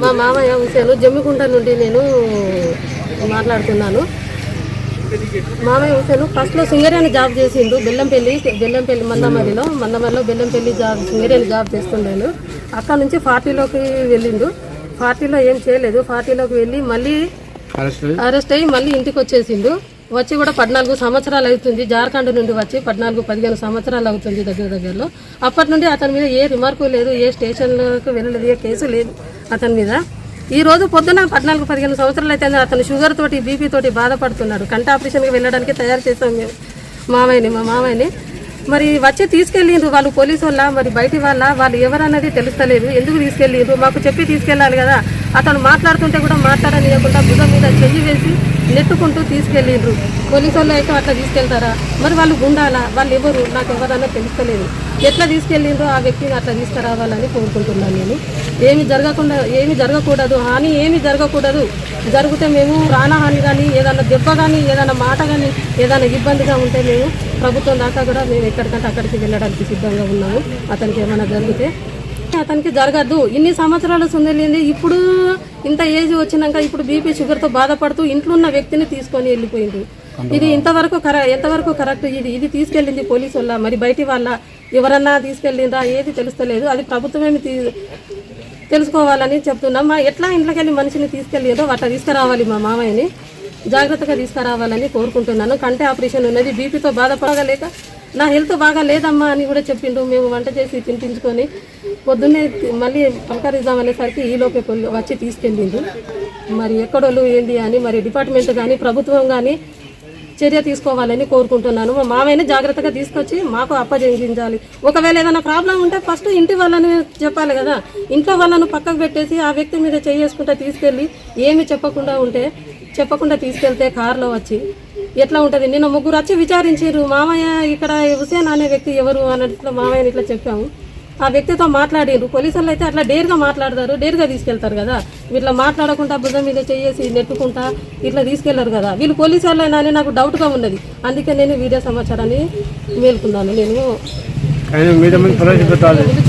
మా మామయ్య హుసేను జమ్మికుంట నుండి నేను మాట్లాడుతున్నాను. మామయ్య హుసేను ఫస్ట్లో సింగరేణి జాబ్ చేసిండు. బెల్లంపల్లి బెల్లంపల్లి మందమరిలో మందమరిలో బెల్లంపల్లి జాబ్ సింగరేణి జాబ్ చేస్తుండేను. అక్కడ నుంచి పార్టీలోకి వెళ్ళిండు. పార్టీలో ఏం చేయలేదు. పార్టీలోకి వెళ్ళి మళ్ళీ అరెస్ట్ అయ్యి మళ్ళీ ఇంటికి వచ్చేసిండు. వచ్చి కూడా పద్నాలుగు సంవత్సరాలు అవుతుంది. జార్ఖండ్ నుండి వచ్చి పద్నాలుగు పదిహేను సంవత్సరాలు అవుతుంది దగ్గర దగ్గరలో. అప్పటి నుండి అతని మీద ఏ రిమార్కు లేదు ఏ స్టేషన్లకు వెళ్ళలేదు ఏ కేసు లేదు. అతని మీద. ఈ రోజు పొద్దున పద్నాలుగు పదిహేను సంవత్సరాలు అయితే అతను షుగర్ తోటి బీపీ తోటి బాధపడుతున్నాడు. కంట ఆపరేషన్కి వెళ్ళడానికి తయారు చేసాం మేము మామయ్యని మా మామయ్యని మరి వచ్చి తీసుకెళ్ళిండ్రు వాళ్ళు పోలీసు మరి బయటి వాళ్ళ వాళ్ళు ఎవరన్నది తెలుస్తలేదు. ఎందుకు తీసుకెళ్ళిండ్రు? మాకు చెప్పి తీసుకెళ్ళాలి కదా. అతను మాట్లాడుతుంటే కూడా మాట్లాడనియకుండా భుజం మీద చెయ్యి వేసి నెట్టుకుంటూ తీసుకెళ్ళిండ్రు. పోలీసు వాళ్ళు అయితే అట్లా తీసుకెళ్తారా? మరి వాళ్ళు గుండాలా? వాళ్ళు ఎవరు? నాకు ఎవరన్నా తెలుస్తలేదు. ఎట్లా తీసుకెళ్ళిండ్రో ఆ వ్యక్తిని అట్లా తీసుకురావాలని కోరుకుంటున్నాను నేను. ఏమి జరగకుండా ఏమి జరగకూడదు హాని ఏమి జరగకూడదు. జరిగితే మేము ప్రాణహాని కానీ ఏదైనా దెబ్బ కానీ ఏదైనా మాట కానీ ఏదైనా ఇబ్బందిగా ఉంటే మేము ప్రభుత్వం దాకా కూడా మేము ఎక్కడికంటే అక్కడికి వెళ్ళడానికి సిద్ధంగా ఉన్నాము. అతనికి ఏమైనా జరిగితే అతనికి జరగద్దు. ఇన్ని సంవత్సరాలు సుందరలేంది ఇప్పుడు ఇంత ఏజ్ వచ్చినాక ఇప్పుడు బీపీ షుగర్తో బాధపడుతూ ఇంట్లో ఉన్న వ్యక్తిని తీసుకొని వెళ్ళిపోయింది. ఇది ఇంతవరకు కర ఎంతవరకు కరెక్ట్? ఇది ఇది తీసుకెళ్ళింది పోలీసు వల్ల మరి బయటి వాళ్ళ ఎవరన్నా తీసుకెళ్ళిందా ఏది తెలుస్తలేదు. అది ప్రభుత్వమే తీ తెలుసుకోవాలని చెప్తున్నాం. మా ఎట్లా ఇంట్లోకి వెళ్ళి మనిషిని తీసుకెళ్ళేదో అట్లా తీసుకురావాలి మా మామయ్యని. జాగ్రత్తగా తీసుకురావాలని కోరుకుంటున్నాను. కంటే ఆపరేషన్ ఉన్నది. బీపీతో బాధపడగలేక నా హెల్త్ బాగా లేదమ్మా అని కూడా చెప్పిండు మేము వంట చేసి తినిపించుకొని పొద్దున్నే మళ్ళీ పలకరిద్దాం అనేసరికి ఈ వచ్చి తీసుకెళ్ళిండు మరి ఎక్కడోళ్ళు ఏంది అని మరి డిపార్ట్మెంట్ కానీ ప్రభుత్వం కానీ చర్య తీసుకోవాలని కోరుకుంటున్నాను. మా మామయ్యని జాగ్రత్తగా తీసుకొచ్చి మాకు అప్పజెంగించాలి. ఒకవేళ ఏదైనా ప్రాబ్లం ఉంటే ఫస్ట్ ఇంటి వాళ్ళని చెప్పాలి కదా. ఇంట్లో వాళ్ళను పక్కకు పెట్టేసి ఆ వ్యక్తి మీద చేసుకుంటే తీసుకెళ్ళి ఏమి చెప్పకుండా ఉంటే చెప్పకుండా తీసుకెళ్తే కారులో వచ్చి ఎట్లా ఉంటుంది? నిన్న ముగ్గురు వచ్చి విచారించారు. మామయ్య ఇక్కడ హుసేన్ అనే వ్యక్తి ఎవరు అన్నట్లు మామయ్యని ఇట్లా చెప్పాము. ఆ వ్యక్తితో మాట్లాడారు పోలీసులు అయితే అట్లా డేర్గా మాట్లాడతారు. డేర్గా తీసుకెళ్తారు కదా. ఇట్లా మాట్లాడకుండా భుజం మీద చేసి నెట్టుకుంటా ఇట్లా తీసుకెళ్ళరు కదా. వీళ్ళు పోలీసు వాళ్ళైనా అని నాకు డౌట్గా ఉన్నది. అందుకే నేను వీడియో సమాచారాన్ని మేల్కున్నాను నేను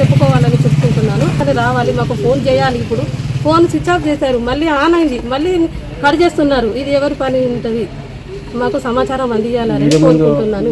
చెప్పుకోవాలని చెప్పుకుంటున్నాను. అది రావాలి. మాకు ఫోన్ చేయాలి ఇప్పుడు. ఫోన్ స్విచ్ ఆఫ్ చేశారు. మళ్ళీ ఆన్ అయింది. మళ్ళీ కట్ చేస్తున్నారు. ఇది ఎవరి పని ఉంటుంది? మాకు సమాచారం అందియాలని కోరుకుంటున్నాను.